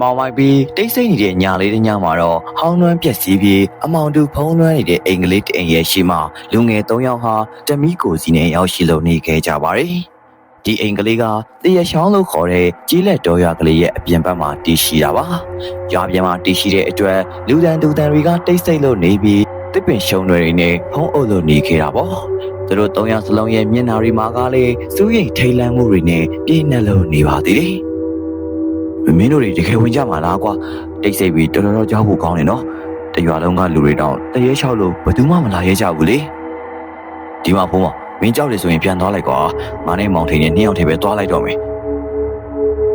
မောင်မိုက်ပြီးတိတ်ဆိတ်နေတဲ့ညာလေးတစ်ညမှာတော့ဟောင်းနှွမ်းပြက်စီးပြီးအမောင်တူဖုံးလွှမ်းနေတဲ့အိမ်ကလေးတစ်အိမ်ရဲ့ရှိမှလူငယ်၃ယောက်ဟာတမီးကိုစီနဲ့ရောက်ရှိလုံနေခဲ့ကြပါတယ်။ဒီအိမ်ကလေးကတရရှောင်းလို့ခေါ်တဲ့ကြီးလက်တော်ရွာကလေးရဲ့အပြင်ဘက်မှာတည်ရှိတာပါ။ရွာပြင်မှာတည်ရှိတဲ့အတွက်လူတန်တူတန်တွေကတိတ်ဆိတ်လို့နေပြီးတစ်ပင်ရှုံတွေနဲ့ဖုံးအုပ်လို့နေခဲ့တာပေါ့။သူတို့၃ယောက်စလုံးရဲ့မျက်နှာတွေမှာကလည်းစူးရိမ်ထိတ်လန့်မှုတွေနဲ့ပြည့်နှက်လို့နေပါသေးတယ်။ မင်းတို့တွေတကယ်ဝင်ကြမှာလားကွာတိတ်ဆိတ်ပြီးတော်တော်ကြောက်ဖို့ကောင်းတယ်နော်တရွာလုံးကလူတွေတောင်တရေလျှောက်လို့ဘယ်သူမှမလာရဲကြဘူးလေဒီမှာဖုံးမမင်းကြောက်တယ်ဆိုရင်ပြန်သွားလိုက်ကွာငါနဲ့မောင်ထိန်နဲ့နှစ်ယောက်တည်းပဲသွားလိုက်တော့မယ်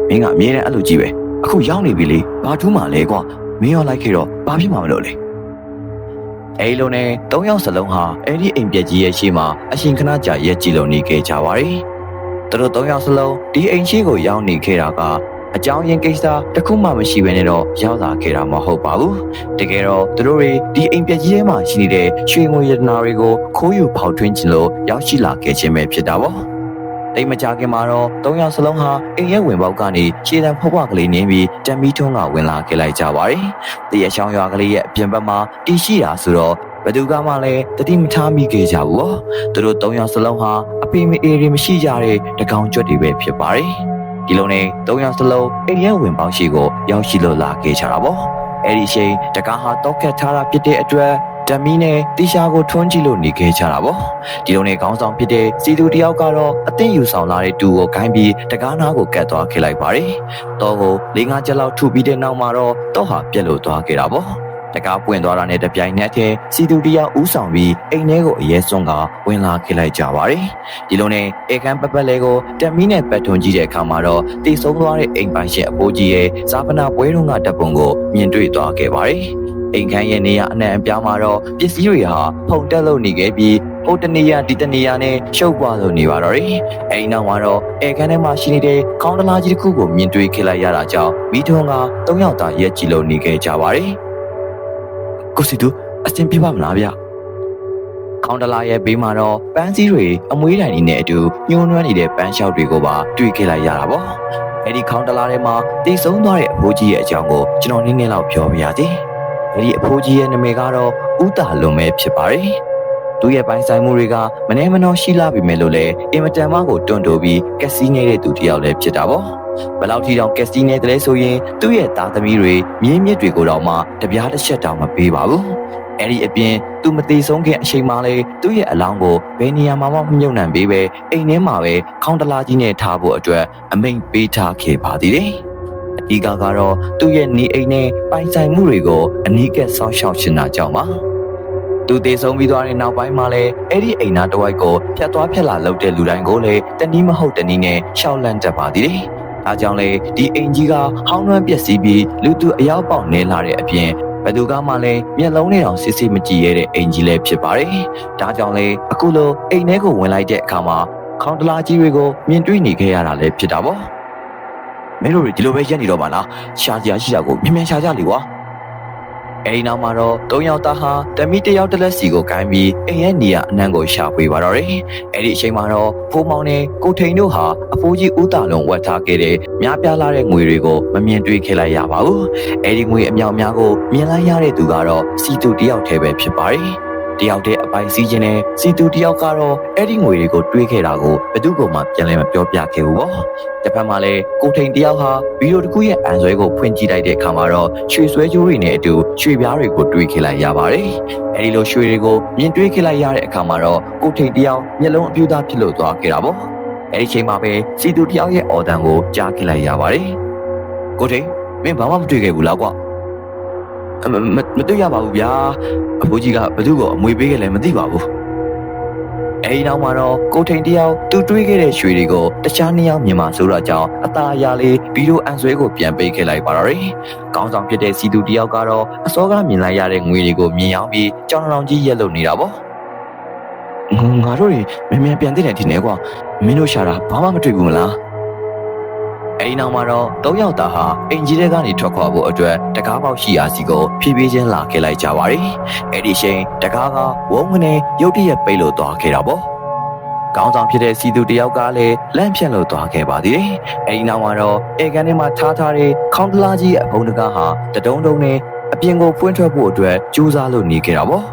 မင်းကအမြဲတမ်းအဲ့လိုကြီးပဲအခုရောက်နေပြီလေဘာထူးမှလဲကွာမင်းရောလိုက်ခဲ့တော့ဘာဖြစ်မှာမလို့လဲအဲ့လိုနဲ့၃ယောက်စလုံးဟာအဲ့ဒီအိမ်ပြက်ကြီးရဲ့ရှေ့မှာအရှင်ခဏကြာရက်ကြည့်လုံနေခဲ့ကြပါတယ်သူတို့၃ယောက်စလုံးဒီအိမ်ရှိကိုရောက်နေခဲ့တာက အကြောင်းရင်းကိစ္စတစ်ခုမှမရှိဘဲနဲ့တော့ရောက်လာခဲ့တာမဟုတ်ပါဘူးတကယ်တော့သူတို့တွေဒီအိမ်ပြက်ကြီးထဲမှာရှိနေတဲ့ရွှေငွေရတနာတွေကိုခိုးယူဖောက်ထွင်းခြင်းလို့ရောက်ရှိလာခဲ့ခြင်းပဲဖြစ်တာပေါ့တိတ်မကြခင်မှာတော့၃ယောက်စလုံးဟာအိမ်ရဲ့ဝင်ပေါက်ကနေခြေတံဖွားဖွားကလေးနင်းပြီးတမီထုံးကဝင်လာခဲ့လိုက်ကြပါတယ်။တရချောင်းရွာကလေးရဲ့အပြင်ဘက်မှာတည်ရှိတာဆိုတော့ဘယ်သူကမှလည်းတတိမထားမိခဲ့ကြဘူးပေါ့။သူတို့၃ယောက်စလုံးဟာအပင်မအေရီမရှိကြတဲ့တကောင်ကျွတ်တွေပဲဖြစ်ပါတယ်။ ဒီလိုနဲ့၃ယောက်စလုံးအိမ်ရဲ့ဝင်ပေါက်ရှိကိုရောက်ရှိလို့လာခဲ့ကြတာပေါ့။အဲ့ဒီအချိန်တကားဟာတောက်ခတ်ထားတာဖြစ်တဲ့အတွက်တမီနဲ့တီရှာကိုထွန်းကြည့်လို့နေခဲ့ကြတာပေါ့ဒီလိုနဲ့ခေါင်းဆောင်ဖြစ်တဲ့စီသူတယောက်ကတော့အသင်းယူဆောင်လာတဲ့တူကိုခိုင်းပြီးတကားနာကိုကတ်သွားခဲ့လိုက်ပါတယ်တော့ကိုလေးငါးချက်လောက်ထုပြီးတဲ့နောက်မှာတော့တော့ဟာပြက်လို့သွားခဲ့တာပေါ့ တကားပွင့်သွားတာနဲ့တပြိုင်နက်တည်းစီသူတယောက်ဥဆောင်ပြီးအိမ်ထဲကိုအရဲစွန်းကဝင်လာခဲ့လိုက်ကြပါတယ်ဒီလိုနဲ့အေကန်ပပက်လေးကိုတမီနဲ့ပတ်ထွန်ကြည့်တဲ့အခါမှာတော့တိတ်ဆုံးသွားတဲ့အိမ်ပိုင်ရှင်အဖိုးကြီးရဲ့ဇာပနာပွဲတုန်းကတပ်ပုံကိုမြင်တွေ့သွားခဲ့ပါတယ်အိမ်ခန်းရဲ့နေရာအနှံ့အပြားမှာတော့ပစ္စည်းတွေဟာဖုန်တက်လို့နေခဲ့ပြီးဟိုတနေရဒီတနေရနဲ့ရှုပ်ပွားလို့နေပါတော့တယ်။အိမ်နောက်မှာတော့အိမ်ခန်းထဲမှာရှိနေတဲ့ကောင်းတလားကြီးတစ်ခုကိုမြင်တွေ့ခဲ့လိုက်ရတာကြောင့်မိထုံးက၃ယောက်သာရက်ကြည့်လို့နေခဲ့ကြပါတယ်။ ကိုစီတူအစင်ပြပါမလားဗျ။ကောင်းတလားရဲ့ဘေးမှာတော့ပန်းစည်းတွေအမွေးတိုင်တွေနဲ့အတူညှိုးနွမ်းနေတဲ့ပန်းလျှောက်တွေကိုပါတွေ့ခဲ့လိုက်ရတာပေါ့။အဲ့ဒီခေါင်းတလားထဲမှာတည်ဆုံးသွားတဲ့အဖိုးကြီးရဲ့အကြောင်းကိုကျွန်တော်နည်းနည်းလောက်ပြောပြရစီ။အဲ့ဒီအဖိုးကြီးရဲ့နာမည်ကတော့ဦးတာလွန်ပဲဖြစ်ပါတယ်။ သူ့ရဲ့ပိုင်ဆိုင်မှုတွေကမနှဲမနှောရှိလာပြီမဲ့လို့လေအင်မတန်မှကိုတွန့်တိုပြီးကက်စီနေတဲ့သူတစ်ယောက်လည်းဖြစ်တာပေါ့။ဘယ်လောက်ထိတောင်ကက်စီနေတယ်လဲဆိုရင်သူ့ရဲ့သားသမီးတွေမြင်းမြစ်တွေကိုတော့မှတပြားတစ်ချက်တောင်မပေးပါဘူး။အဲ့ဒီအပြင်သူမသေးဆုံးခင်အချိန်မှလေသူ့ရဲ့အလောင်းကိုဘယ်နေရာမှမမြုပ်နှံပေးပဲအိမ်ထဲမှာပဲခေါင်းတလားကြီးနဲ့ထားဖို့အတွက်အမိန့်ပေးထားခဲ့ပါသေးတယ်။အဓိကကတော့သူ့ရဲ့နေအိမ်နဲ့ပိုင်ဆိုင်မှုတွေကိုအနီးကပ်ဆောက်ရှောက်ချင်တာကြောင့်ပါ။ သူတည်ဆုံးပြီးသွားတဲ့နောက်ပိုင်းမှာလည်းအဲ့ဒီအိမ်သားတစ်ဝိုက်ကိုဖြတ်သွားဖြတ်လာလုပ်တဲ့လူတိုင်းကိုလည်းတနည်းမဟုတ်တနည်းနဲ့ရှောက်လန့်တတ်ပါသေးတယ်။ဒါကြောင့်လေဒီအိမ်ကြီးကဟောင်းနှွမ်းပျက်စီးပြီးလူသူအယောက်ပေါက်နေလာတဲ့အပြင်ဘယ်သူကမှလည်းမျက်လုံးနဲ့အောင်စစ်စစ်မကြည့်ရတဲ့အိမ်ကြီးလည်းဖြစ်ပါတယ်။ဒါကြောင့်လေအခုလိုအိမ်ထဲကိုဝင်လိုက်တဲ့အခါမှာခေါင်းတလားကြီးတွေကိုမြင်တွေ့နေခဲ့ရတာလည်းဖြစ်တာပေါ့။မင်းတို့တွေဒီလိုပဲရက်နေတော့ပါလား။ရှားကြရှိတာကိုမြင်မြန်ရှားကြလေကွာ။ အဲဒီနောက်မှာတော့၃ယောက်သားဟာတမီတစ်ယောက်တစ်လက်စီကိုကိုင်းပြီးအိမ်ရဲ့နေရာအနှံ့ကိုရှာဖွေပါတော့တယ်။အဲဒီအချိန်မှာတော့ဖိုးမောင်နဲ့ကိုထိန်တို့ဟာအဖိုးကြီးဦးတာလုံးဝတ်ထားခဲ့တဲ့များပြားလာတဲ့ငွေတွေကိုမမြင်တွေ့ခဲ့လိုက်ရပါဘူး။အဲဒီငွေအမြောက်များကိုမြင်လိုက်ရတဲ့သူကတော့စီတူတစ်ယောက်တည်းပဲဖြစ်ပါတယ်။ တယောက်တည်းအပိုင်စီးခြင်းနဲ့စီတူတယောက်ကတော့အဲ့ဒီငွေတွေကိုတွေးခဲ့တာကိုဘယ်သူမှပြန်လည်းမပြောပြခဲ့ဘူးပေါ့။တစ်ဖက်မှာလည်းကိုထိန်တယောက်ဟာဗီဒီယိုတစ်ခုရဲ့အန်ဆွဲကိုဖွင့်ကြည့်လိုက်တဲ့အခါမှာတော့ရွှေဆွဲကြိုးတွေနဲ့အတူရွှေပြားတွေကိုတွေးခဲ့လိုက်ရပါတယ်။အဲ့ဒီလိုရွှေတွေကိုမြင်တွေးခဲ့လိုက်ရတဲ့အခါမှာတော့ကိုထိန်တယောက်မျက်လုံးအပြူသားဖြစ်လို့သွားခဲ့တာပေါ့။အဲ့ဒီချိန်မှာပဲစီတူတယောက်ရဲ့အော်တန်ကိုကြားခဲ့လိုက်ရပါတယ်။ကိုထိန်မင်းဘာမှမတွေ့ခဲ့ဘူးလားကွာ။အ မမမတွေ့ရပါဘူးဗျာအဖိုးကြီးကဘသူ့ကိုအမွေပေးခဲ့လဲမသိပါဘူးအဲဒီနောက်မှာတော့ကိုထိန်တယောက်သူတွေးခဲ့တဲ့ရွှေတွေကိုတခြားနှစ်ယောက်မြင်မှဆိုတော့ကြောင့်အตาအရာလေးဗီဒီယိုအန်ဆွဲကိုပြန်ပေးခဲ့လိုက်ပါတော့တယ်။ကောင်းဆောင်ဖြစ်တဲ့စီသူတယောက်ကတော့အစောကမြင်လိုက်ရတဲ့ငွေတွေကိုမြင်ရောက်ပြီးကြောင်တောင်ကြီးရက်လို့နေတာပေါ့။ငါတို့တွေမင်းမြန်ပြန်တဲ့ထင်နေကွာမင်းတို့ရှာတာဘာမှမတွေ့ဘူးမလား။ အဲဒီနောက်မှာတော့၃ယောက်သားဟာအင်ဂျီထဲကနေထွက်ခွာဖို့အတွက်တကားပေါက်ရှိရာစီကိုဖြည်းဖြည်းချင်းလာခဲ့လိုက်ကြပါတယ်။အဲဒီချိန်တကားကဝုန်းကနေရုတ်တရက်ပိတ်လို့သွားခဲ့တာပေါ့။ကခေါင်းဆောင်ဖြစ်တဲ့စီသူတယောက်ကလည်းလန့်ဖြန့်လို့သွားခဲ့ပါသေးတယ်။အဲဒီနောက်မှာတော့အေကန်ထဲမှာထားထားတဲ့ခေါင်းတလားကြီးရဲ့အဘုံတကားဟာတဒုံဒုံနဲ့အပြင်ကိုပွင့်ထွက်ဖို့အတွက်ကြိုးစားလို့နေခဲ့တာပေါ့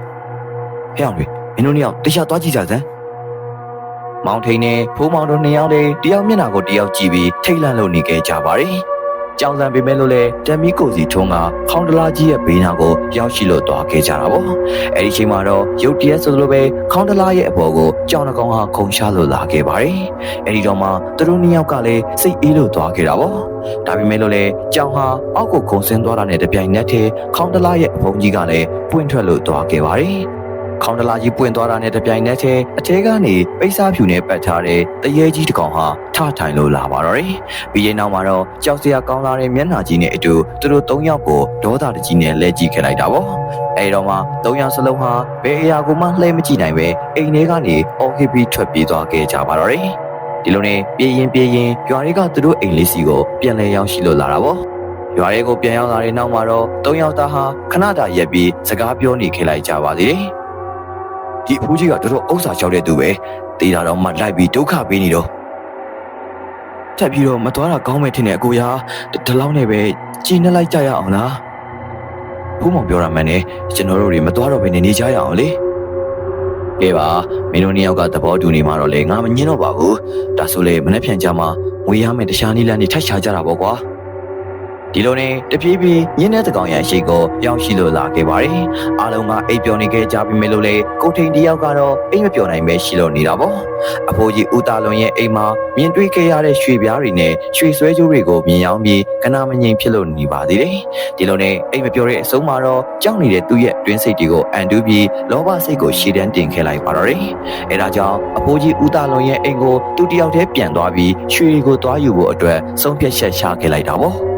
။ဟဲ့အောင်တွေမင်းတို့နှစ်ယောက်တရားသွားကြည့်ကြစမ်း။ မောင်ထိန်နဲ့ဖိုးမောင်တို့နှစ်ယောက်လည်းတယောက်မျက်နှာကိုတယောက်ကြည့်ပြီးထိတ်လန့်လို့နေခဲ့ကြပါတယ်။ကြောင်စံပေမဲ့လို့လေတမ်မီကိုစီထုံးကခေါင်းတလားကြီးရဲ့ဘေးနားကိုရောက်ရှိလို့သွားခဲ့ကြတာပေါ့။အဲဒီချိန်မှာတော့ရုတ်တရက်ဆိုလိုပဲခေါင်းတလားရဲ့အပေါ်ကိုကြောင်တကောင်ဟာခုန်ရှာလို့လာခဲ့ပါတယ်။အဲဒီတော့မှသူတို့နှစ်ယောက်ကလည်းစိတ်အေးလို့သွားခဲ့တာပေါ့။ဒါပေမဲ့လို့လေကြောင်ဟာအောက်ကိုခုန်ဆင်းသွားတာနဲ့တပြိုင်နက်တည်းခေါင်းတလားရဲ့အဖုံကြီးကလည်းပွင့်ထွက်လို့သွားခဲ့ပါတယ်။ ခေါင်းတလားကြီးပွင့်သွားတာနဲ့တပြိုင်နက်တည်းအထဲကနေပိတ်စားဖြူနဲ့ပတ်ထားတဲ့တရေကြီးတစ်ကောင်ဟာထထိုင်လို့လာပါတော့တယ်။ပြီးရင်နောက်မှာတော့ကြောက်စရာကောင်းလာတဲ့မျက်နှာကြီးနဲ့အတူသူတို့၃ယောက်ကိုဒေါသတကြီးနဲ့လဲကြည့်ခဲ့လိုက်တာပေါ့။အဲဒီတော့မှ၃ယောက်စလုံးဟာဘယ်အရာကိုမှလှည့်မကြည့်နိုင်ပဲအိမ်ထဲကနေအော်ဟစ်ပြီးထွက်ပြေးသွားခဲ့ကြပါတော့တယ်။ဒီလိုနဲ့ပြေးရင်ပြေးရင်ရွာတွေကသူတို့အိမ်လေးစီကိုပြန်လဲရောက်ရှိလို့လာတာပေါ့။ရွာတွေကိုပြန်ရောက်လာတဲ့နောက်မှာတော့၃ယောက်သားဟာခဏတာရက်ပြီးစကားပြောနေခဲ့လိုက်ကြပါသေးတယ်။ ဒီအဖိုးကြီးကတော်တော်ဥစ္စာလျှောက်တဲ့သူပဲတေးတာတော့မှလိုက်ပြီးဒုက္ခပေးနေတော့ထပ်ပြီးတော့မသွားတာကောင်းမယ်ထင်တယ်အကိုရာဒီလောက်နဲ့ပဲကြည်နှက်လိုက်ကြရအောင်လားဘုံမောင်ပြောရမှန်းနဲ့ကျွန်တော်တို့တွေမသွားတော့ဘဲနေနေကြရအောင်လေကဲပါမင်းတို့နှစ်ယောက်ကသဘောတူနေမှာတော့လေငါမငင်းတော့ပါဘူးဒါဆိုလေမနေ့ပြန်ကြမှာငွေရမယ်တခြားနည်းလမ်းတွေထပ်ရှားကြတာပေါ့ကွာ ဒီလိုနဲ့တပြေးပြေးညင်းတဲ့တကောင်ရရှိကိုရောက်ရှိလို့လာခဲ့ပါတယ်။အားလုံးကအိပ်ပျော်နေခဲ့ကြပြီမဲ့လို့လေကိုထိန်တယောက်ကတော့အိမ်မပျော်နိုင်ပဲရှိလို့နေတာပေါ့။အဖိုးကြီးဦးတာလွန်ရဲ့အိမ်မှာမြင်တွေ့ခဲ့ရတဲ့ရွှေပြားတွေနဲ့ရွှေဆွဲကြိုးတွေကိုမြင်ရောက်ပြီးကနာမငြိမ်ဖြစ်လို့နေပါသေးတယ်။ဒီလိုနဲ့အိမ်မပျော်တဲ့အဆုံးမှာတော့ကြောက်နေတဲ့သူ့ရဲ့တွင်းစိတ်တွေကိုအန်တူးပြီးလောဘစိတ်ကိုရှည်တန်းတင်ခဲ့လိုက်ပါတော့တယ်။အဲဒါကြောင့်အဖိုးကြီးဦးတာလွန်ရဲ့အိမ်ကိုသူ့တယောက်တည်းပြန်သွားပြီးရွှေတွေကိုသွားယူဖို့အတွက်ဆုံးဖြတ်ချက်ချခဲ့လိုက်တာပေါ့။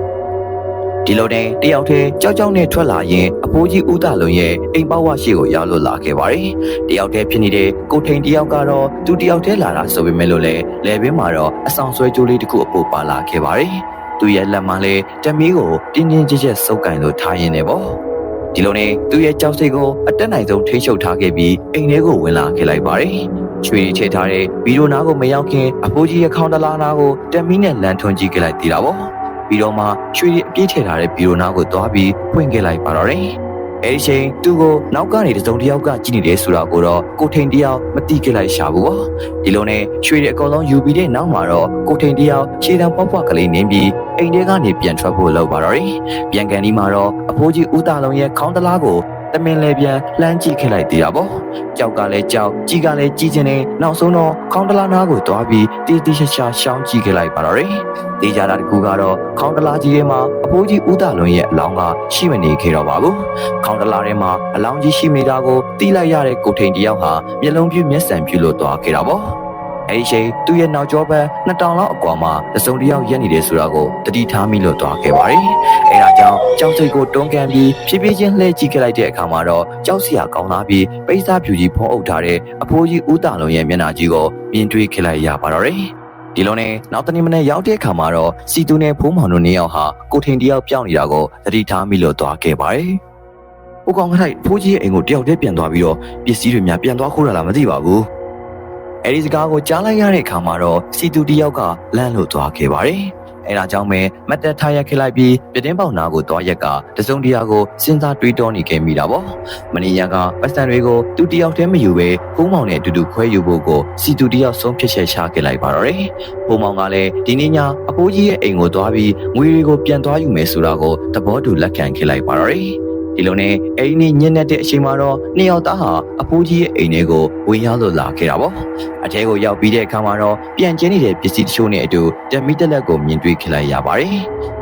ဒီလိုနဲ့တယောက်တည်းကြောက်ကြောက်နဲ့ထွက်လာရင်အဖိုးကြီးဦးတာလုံးရဲ့အိမ်ပေါဝရှိကိုရောက်လို့လာခဲ့ပါတယ်။တယောက်တည်းဖြစ်နေတဲ့ကိုထိန်တယောက်ကတော့သူတယောက်တည်းလာတာဆိုပေမဲ့လို့လည်းလယ်ဘင်းမှာတော့အဆောင်ဆွဲကြိုးလေးတစ်ခုအပို့ပါလာခဲ့ပါတယ်။သူရဲ့လက်မှလည်းတမီးကိုတင်းတင်းကြပ်ကြပ်စုပ်ကင်လို့ထားရင်းနေပေါ့။ဒီလိုနဲ့သူရဲ့ကြောက်စိတ်ကိုအတက်နိုင်ဆုံးထိန်းချုပ်ထားခဲ့ပြီးအိမ်ထဲကိုဝင်လာခဲ့လိုက်ပါတယ်။ချွေထည့်ထားတဲ့ဗီဒီယိုနာကိုမရောက်ခင်အဖိုးကြီးရဲ့ခေါင်းတလားနာကိုတမီးနဲ့လန်ထွန်ကြည့်ခဲ့လိုက်သေးတာပေါ့။ ပြီးတော့မှရွှေအပြည့်ထည့်ထားတဲ့ဘီရိုနာကိုသွားပြီးဖွင့်ခဲ့လိုက်ပါတော့တယ်။အဲဒီချိန်သူ့ကိုနောက်ကနေတစုံတစ်ယောက်ကကြည့်နေတယ်ဆိုတာကိုတော့ကိုထိန်တယောက်မသိခဲ့လိုက်ရှာဘူးပေါ့။ဒီလိုနဲ့ရွှေတွေအကုန်လုံးယူပြီးတဲ့နောက်မှာတော့ကိုထိန်တယောက်ခြေတံပေါက်ပွားကလေးနင်းပြီးအိမ်ထဲကနေပြန်ထွက်ဖို့လုပ်ပါတော့တယ်။ပြန်ကန်ဒီမှာတော့အဖိုးကြီးဦးသားလုံးရဲ့ခေါင်းတလားကို တမင်လေပြန်လှမ်းကြည့်ခဲ့လိုက်သေးတာပေါ့ကြောက်ကလည်းကြောက်ကြီးကလည်းကြီးချင်းနေနောက်ဆုံးတော့ခေါင်းတလားနားကိုတွားပြီးတီးတီးရှာရှာရှောင်းကြည့်ခဲ့လိုက်ပါတော့တယ်တေးကြတာတကူကတော့ခေါင်းတလားကြီးထဲမှာအဖိုးကြီးဦးသားလွန်ရဲ့အလောင်းကရှိမနေခဲ့တော့ပါဘူးခေါင်းတလားထဲမှာအလောင်းကြီးရှိနေတာကိုတီးလိုက်ရတဲ့ကိုထိန်တယောက်ဟာမျက်လုံးပြူမျက်စံပြူလို့တွားခဲ့တာပေါ့ အဲဒီချိန်သူ့ရဲ့နောက်ကျောဘက်နှစ်တောင်လောက်အကွာမှာတစုံတစ်ယောက်ရက်နေတယ်ဆိုတာကိုတတိထားမိလို့တွားခဲ့ပါတယ်။အဲဒါကြောင့်ကြောက်စိတ်ကိုတွန်းကန်ပြီးဖြည်းဖြည်းချင်းလှည့်ကြည့်ခဲ့လိုက်တဲ့အခါမှာတော့ကြောက်စရာကောင်းလာပြီးပိတ်စားဖြူကြီးဖုံးအုပ်ထားတဲ့အဖိုးကြီးဦးတာလုံးရဲ့မျက်နှာကြီးကိုမြင်တွေ့ခဲ့လိုက်ရပါတော့တယ်။ဒီလိုနဲ့နောက်တနေ့မနေ့ရောက်တဲ့အခါမှာတော့စီတူနဲ့ဖိုးမောင်တို့နှစ်ယောက်ဟာကိုထိန်တယောက်ပြောင်းနေတာကိုတတိထားမိလို့တွားခဲ့ပါတယ်။ဟိုကောင်ကထိုက်ဖိုးကြီးရဲ့အိမ်ကိုတယောက်တည်းပြန်သွားပြီးတော့ပစ္စည်းတွေများပြန်သွားခိုးတာလားမသိပါဘူး။ အဲဒီစကားကိုကြားလိုက်ရတဲ့အခါမှာတော့စီတူတယောက်ကလန့်လို့သွားခဲ့ပါတယ်။အဲဒါကြောင့်ပဲမတ်တက်ထားရခဲ့လိုက်ပြီးပြတင်းပေါင်နာကိုသွားရက်ကတစုံတရာကိုစဉ်းစားတွေးတောနေခဲ့မိတာပေါ့။မနီယာကပတ်စံတွေကိုသူတယောက်တည်းမယူပဲဖုံးမောင်နဲ့အတူတူခွဲယူဖို့ကိုစီတူတယောက်ဆုံးဖြတ်ချက်ချခဲ့လိုက်ပါတော့တယ်။ဖုံးမောင်ကလည်းဒီနေ့ညအဖိုးကြီးရဲ့အိမ်ကိုသွားပြီးငွေတွေကိုပြန်သွားယူမယ်ဆိုတာကိုသဘောတူလက်ခံခဲ့လိုက်ပါတော့တယ်။ ဒီလိုနဲ့အိမ်နဲ့ညင်တဲ့အချိန်မှာတော့နှစ်ယောက်သားဟာအဖိုးကြီးရဲ့အိမ်ထဲကိုဝင်ရောက်လို့လာခဲ့တာပေါ့အထဲကိုရောက်ပြီးတဲ့အခါမှာတော့ပြန်ကျင်းနေတဲ့ပစ္စည်းတချို့နဲ့အတူတမီတက်လက်ကိုမြင်တွေ့ခဲ့လိုက်ရပါတယ်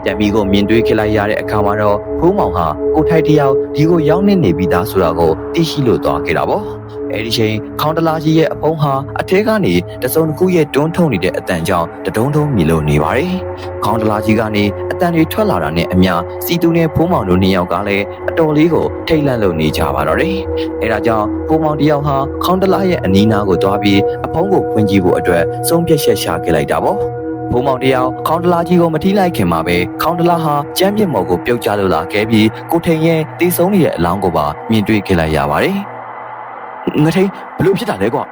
တမီကိုမြင်တွေ့ခဲ့လိုက်ရတဲ့အခါမှာတော့ဖုံးမောင်ဟာကိုထိုက်တယောက်ဒီကိုရောက်နေနေပြီးသားဆိုတာကိုသိရှိလို့သွားခဲ့တာပေါ့အဲဒီချိန်ခေါင်းတလားကြီးရဲ့အဖုံးဟာအထဲကနေတစုံတစ်ခုရဲ့တွန်းထုံနေတဲ့အတန်ကြောင့်တဒုံဒုံမြည်လို့နေပါတယ်။ခေါင်းတလားကြီးကနေအတန်တွေထွက်လာတာနဲ့အမျှစီတူနဲ့ဖိုးမောင်တို့နှစ်ယောက်ကလည်းအတော်လေးကိုထိတ်လန့်လို့နေကြပါတော့တယ်။အဲဒါကြောင့်ဖိုးမောင်တယောက်ဟာခေါင်းတလားရဲ့အနီးနားကိုသွားပြီးအဖုံးကိုဖွင့်ကြည့်ဖို့အတွက်ဆုံးဖြတ်ချက်ချခဲ့လိုက်တာပေါ့။ ဘုံမောင်တယောက်ခေါင်းတလားကြီးကိုမထိလိုက်ခင်မှာပဲခေါင်းတလားဟာကျမ်းပြစ်မော်ကိုပြုတ်ကျလို့လာခဲ့ပြီးကိုထိန်ရဲ့တီးဆုံးနေတဲ့အလောင်းကိုပါမြင်တွေ့ခဲ့လိုက်ရပါတယ်။ငထိန်ဘလို့ဖြစ်တာလဲကွာ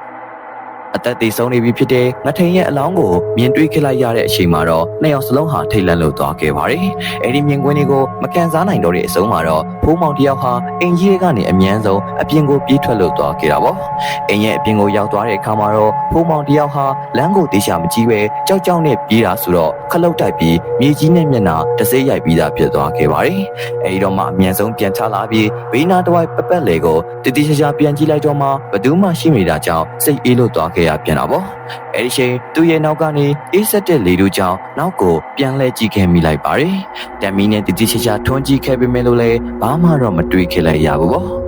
အသက်သေဆုံးနေပြီဖြစ်တဲ့ငထိန်ရဲ့အလောင်းကိုမြင်တွေ့ခဲ့လိုက်ရတဲ့အချိန်မှာတော့နှစ်ယောက်စလုံးဟာထိတ်လန့်လို့သွားခဲ့ပါတယ်။အဲဒီမြင်ကွင်းတွေကိုမကန်စားနိုင်တော့တဲ့အဆုံးမှာတော့ဖိုးမောင်တယောက်ဟာအင်ကြီးကနေအမြန်းဆုံးအပြင်ကိုပြေးထွက်လို့သွားခဲ့တာပေါ့။အင်ရဲ့အပြင်ကိုရောက်သွားတဲ့အခါမှာတော့ဖိုးမောင်တယောက်ဟာလမ်းကိုတေချာမကြည့်ပဲကြောက်ကြောက်နဲ့ပြေးတာဆိုတော့ခလုတ်တိုက်ပြီးမြေကြီးနဲ့မျက်နှာတစိမ့်ရိုက်ပြီးသားဖြစ်သွားခဲ့ပါတယ်။အဲဒီတော့မှအမြန်ဆုံးပြန်ချလာပြီးဘေးနာတစ်ဝိုက်ပပက်လေကိုတတိချာချာပြန်ကြည့်လိုက်တော့မှဘသူမှရှိနေတာကြောင့်စိတ်အေးလို့သွားခဲ့ရပြန်တာပေါ့။အဲဒီချိန်သူ့ရဲ့နောက်ကနေအေးဆက်တဲ့လေတို့ကြောင့်နောက်ကိုပြန်လဲကြည့်ခဲ့မိလိုက်ပါတယ်။တမ်မီနဲ့တတိချာချာထွန်းကြည့်ခဲ့ပေမဲ့လို့လည်းဘာမှတော့မတွေးခဲ့လိုက်ရဘူးပေါ့။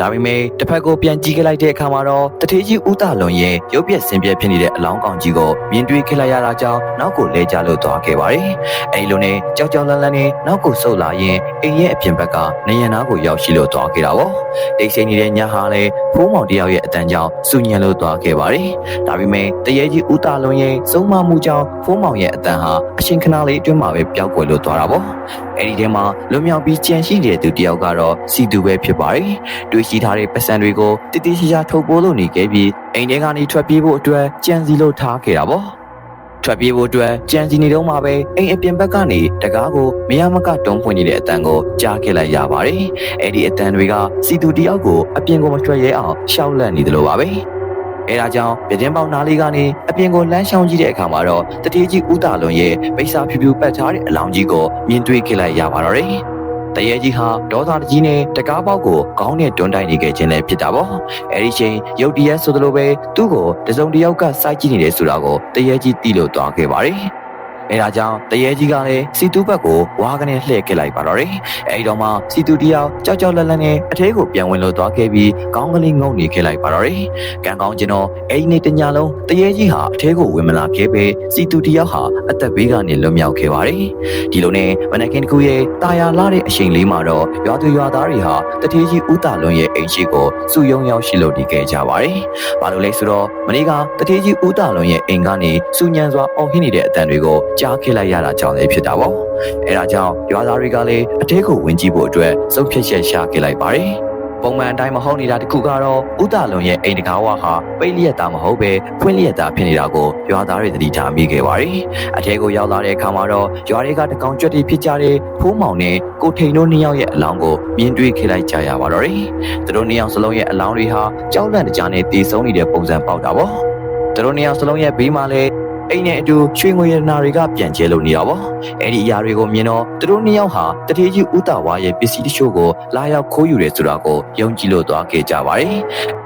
ဒါပေမဲ့တစ်ဖက်ကိုပြန်ကြည့်ခဲ့လိုက်တဲ့အခါမှာတော့တထေးကြီးဦးတာလွန်ရဲ့ရုပ်ပြက်ဆင်းပြက်ဖြစ်နေတဲ့အလောင်းကောင်ကြီးကိုမြင်တွေ့ခဲ့လိုက်ရတာကြောင့်နောက်ကိုလဲကျလို့သွားခဲ့ပါတယ်။အဲဒီလိုနဲ့ကြောက်ကြောက်လန့်လန့်နဲ့နောက်ကိုဆုတ်လာရင်အိမ်ရဲ့အပြင်ဘက်ကနေရနာကိုရောက်ရှိလို့သွားခဲ့တာပေါ့။တိတ်ဆိတ်နေတဲ့ညဟာလည်းဖိုးမောင်တယောက်ရဲ့အတန်ကြောင့်စူညံလို့သွားခဲ့ပါတယ်။ဒါပေမဲ့တရေကြီးဦးတာလွန်ရဲ့စုံမမှုကြောင့်ဖိုးမောင်ရဲ့အတန်ဟာအချိန်ခဏလေးအတွင်းမှာပဲပျောက်ကွယ်လို့သွားတာပေါ့။အဲဒီထဲမှာလွန်မြောက်ပြီးကြံရှိနေတဲ့သူတယောက်ကတော့စီသူပဲဖြစ်ပါတယ်။တွေ့ရှိထားတဲ့ပတ်စံတွေကိုတိတိကျကျထုတ်ပိုးလို့နေခဲ့ပြီးအိမ်ထဲကနေထွက်ပြေးဖို့အတွက်ကြံစီလို့ထားခဲ့တာပေါ့။ထွက်ပြေးဖို့အတွက်ကြံစီနေတော့မှပဲအိမ်အပြင်ဘက်ကနေတကားကိုမရမကတုံးဖွင့်နေတဲ့အတန်ကိုကြားခဲ့လိုက်ရပါတယ်။အဲ့ဒီအတန်တွေကစီတူတယောက်ကိုအပြင်ကိုမထွက်ရဲအောင်ရှောက်လန့်နေတယ်လို့ပါပဲ။ အဲဒါကြောင့်ပြတင်းပေါက်နားလေးကနေအပြင်ကိုလမ်းရှောင်ကြည့်တဲ့အခါမှာတော့တတိကြီးဦးတာလွန်ရဲ့ပိစာဖြူဖြူပတ်ထားတဲ့အလောင်းကြီးကိုမြင်တွေ့ခဲ့လိုက်ရပါတော့တယ်။တရေကြီးဟာဒေါသတကြီးနဲ့တကားပေါက်ကိုခေါင်းနဲ့တွန်းတိုက်နေခဲ့ခြင်းလည်းဖြစ်တာပေါ့အဲဒီချိန်ရုတ်တရက်ဆိုသလိုပဲသူ့ကိုတစုံတစ်ယောက်ကစိုက်ကြည့်နေတယ်ဆိုတာကိုတရေကြီးသိလို့သွားခဲ့ပါတယ် အဲဒါကြောင့်တရေကြီးကလည်းစီတူဘက်ကိုဝါးကနေလှည့်ခဲ့လိုက်ပါတော့တယ်။အဲဒီတော့မှစီတူတယောက်ကြောက်ကြောက်လန့်လန့်နဲ့အထဲကိုပြန်ဝင်လို့သွားခဲ့ပြီးကောင်းကလေးငုံနေခဲ့လိုက်ပါတော့တယ်။ကံကောင်းကျွန်တော်အဲဒီနေ့တညလုံးတရေကြီးဟာအထဲကိုဝင်မလာခဲ့ပဲစီတူတယောက်ဟာအသက်ဘေးကနေလွတ်မြောက်ခဲ့ပါတယ်။ဒီလိုနဲ့မနက်ခင်းတစ်ခုရဲ့တာယာလာတဲ့အချိန်လေးမှာတော့ရွာသူရွာသားတွေဟာတထေးကြီးဦးတာလွန်ရဲ့အိမ်ရှိကိုစုယုံရောက်ရှိလို့ဒီခဲ့ကြပါတယ်။ဘာလို့လဲဆိုတော့မနေ့ကတထေးကြီးဦးတာလွန်ရဲ့အိမ်ကနေစုညံစွာအော်ဟစ်နေတဲ့အတန်တွေကိုကြားခဲ့လိုက်ရတာကြောင့်လည်းဖြစ်တာပေါ့။အဲဒါကြောင့်ရွာသားတွေကလည်းအတဲကိုဝင်ကြည့်ဖို့အတွက်စုပ်ဖြတ်ချက်ရှာခဲ့လိုက်ပါတယ်။ပုံမှန်အတိုင်းမဟုတ်နေတာတခုကတော့ဥဒလွန်ရဲ့အိမ်တကားဝဟာပိတ်လျက်သားမဟုတ်ပဲဖွင့်လျက်သားဖြစ်နေတာကိုရွာသားတွေသတိထားမိခဲ့ပါတယ်။အထဲကိုရောက်လာတဲ့အခါမှာတော့ရွာတွေကတကောင်ကြွက်တွေဖြစ်ကြတဲ့ဖိုးမောင်နဲ့ကိုထိန်တို့နှစ်ယောက်ရဲ့အလောင်းကိုမြင်တွေ့ခဲ့လိုက်ကြရပါတော့တယ်။သူတို့နှစ်ယောက်စလုံးရဲ့အလောင်းတွေဟာကြောက်လန့်တကြားနဲ့တည်ဆုံနေတဲ့ပုံစံပေါက်တာပေါ့။သူတို့နှစ်ယောက်စလုံးရဲ့ဘေးမှာလည်း အိမ်နဲ့အတူရွှေငွေရတနာတွေကပြန်ကျဲလို့နေတာပေါ့အဲ့ဒီအရာတွေကိုမြင်တော့သူတို့နှစ်ယောက်ဟာတထေးကြီးဦးတာဝါရဲ့ပစ္စည်းတချို့ကိုလာရောက်ခိုးယူတယ်ဆိုတာကိုယုံကြည်လို့သွားခဲ့ကြပါတယ်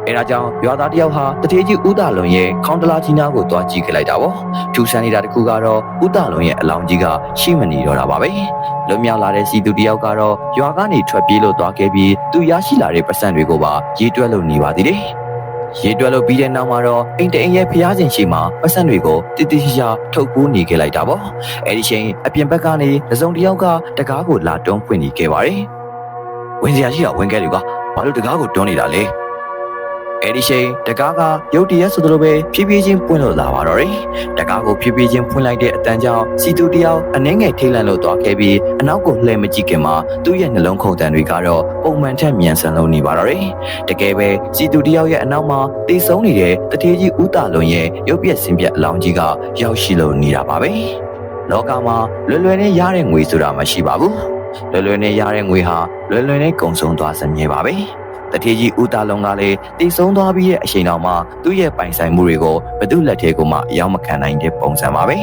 အဲ့ဒါကြောင့်ရွာသားတယောက်ဟာတထေးကြီးဦးတာလွန်ရဲ့ခေါင်းတလားကြီးနားကိုသွားကြည့်ခဲ့လိုက်တာပေါ့ထူဆန်းနေတာတခုကတော့ဦးတာလွန်ရဲ့အလောင်းကြီးကရှိမနေတော့တာပါပဲလွန်မြောက်လာတဲ့စီသူတယောက်ကတော့ရွာကနေထွက်ပြေးလို့သွားခဲ့ပြီးသူရရှိလာတဲ့ပတ်စံတွေကိုပါရေးတွက်လို့နေပါသေးတယ် ရေတွက်လို့ပြီးတဲ့နောက်မှာတော့အိမ်တအိမ်ရဲ့ဖျားရှင်ရှိမှာပတ်စံတွေကိုတိတိကျကျထုတ်ပိုးနေခဲ့လိုက်တာပေါ့အဲ့ဒီချိန်အပြင်ဘက်ကနေတစုံတစ်ယောက်ကတကားကိုလာတွန်းဖွင့်နေခဲ့ပါတယ်ဝင်စရာရှိတာဝင်ခဲ့လူကဘာလို့တကားကိုတွန်းနေတာလဲ အဲ့ဒီချိန်တကားကရုတ်တရက်ဆိုသလိုပဲဖြည်းဖြည်းချင်းပွင့်လို့လာပါတော့တယ်။တကားကိုဖြည်းဖြည်းချင်းဖွင့်လိုက်တဲ့အတန်းကြောင့်စီတူတယောက်အနှဲငယ်ထိတ်လန့်လို့သွားခဲ့ပြီးအနောက်ကိုလှည့်မကြည့်ခင်မှာသူ့ရဲ့နှလုံးခုန်တန်တွေကတော့ပုံမှန်ထက်မြန်ဆန်လို့နေပါတော့တယ်။တကယ်ပဲစီတူတယောက်ရဲ့အနောက်မှာတိတ်ဆုံးနေတဲ့တထေးကြီးဦးတာလွန်ရဲ့ရုပ်ပြက်စင်ပြက်အလောင်းကြီးကရောက်ရှိလို့နေတာပါပဲ။လောကမှာလွယ်လွယ်နဲ့ရတဲ့ငွေဆိုတာမရှိပါဘူး။လွယ်လွယ်နဲ့ရတဲ့ငွေဟာလွယ်လွယ်နဲ့ကုန်ဆုံးသွားစမြဲပါပဲ။ တထေကြီးဦးတာလုံးကလည်းတည်ဆုံးသွားပြီးရဲ့အချိန်တော်မှာသူ့ရဲ့ပိုင်ဆိုင်မှုတွေကိုဘသူ့လက်ထဲကိုမှအရောက်မခံနိုင်တဲ့ပုံစံပါပဲ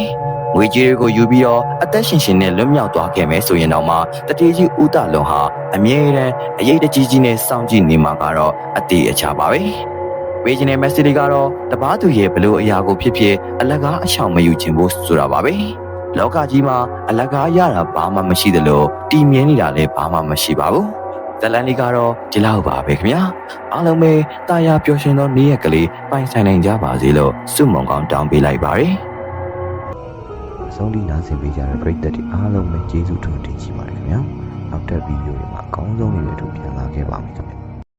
ငွေကြေးတွေကိုယူပြီးတော့အသက်ရှင်ရှင်နဲ့လွတ်မြောက်သွားခဲ့မယ်ဆိုရင်တော့မှတထေကြီးဦးတာလုံးဟာအမြဲတမ်းအရေးတကြီးကြီးနဲ့စောင့်ကြည့်နေမှာကတော့အတေးအချပါပဲဝေဂျင်နယ်မက်ဆေ့တွေကတော့တပားသူရဲ့ဘလို့အရာကိုဖြစ်ဖြစ်အလကားအချောင်မယူခြင်းဖို့ဆိုတာပါပဲလောကကြီးမှာအလကားရတာဘာမှမရှိသလိုတည်မြဲနေတာလည်းဘာမှမရှိပါဘူး ဇလန်လေးကတော့ဒီလောက်ပါပဲခင်ဗျာအားလုံးပဲတာယာပျော်ရွှင်သောနေ့ရက်ကလေးပိုင်ဆိုင်နိုင်ကြပါစေလို့ဆုမွန်ကောင်းတောင်းပေးလိုက်ပါတယ်အဆုံးထိနားဆင်ပေးကြတဲ့ပရိသတ်တွေအားလုံးပဲကျေးဇူးတော်တင်ရှိပါတယ်ခင်ဗျာနောက်ထပ်ဗီဒီယိုတွေမှာအကောင်းဆုံးတွေနဲ့အတူပြန်လာခဲ့ပါမယ်ခင်ဗျာ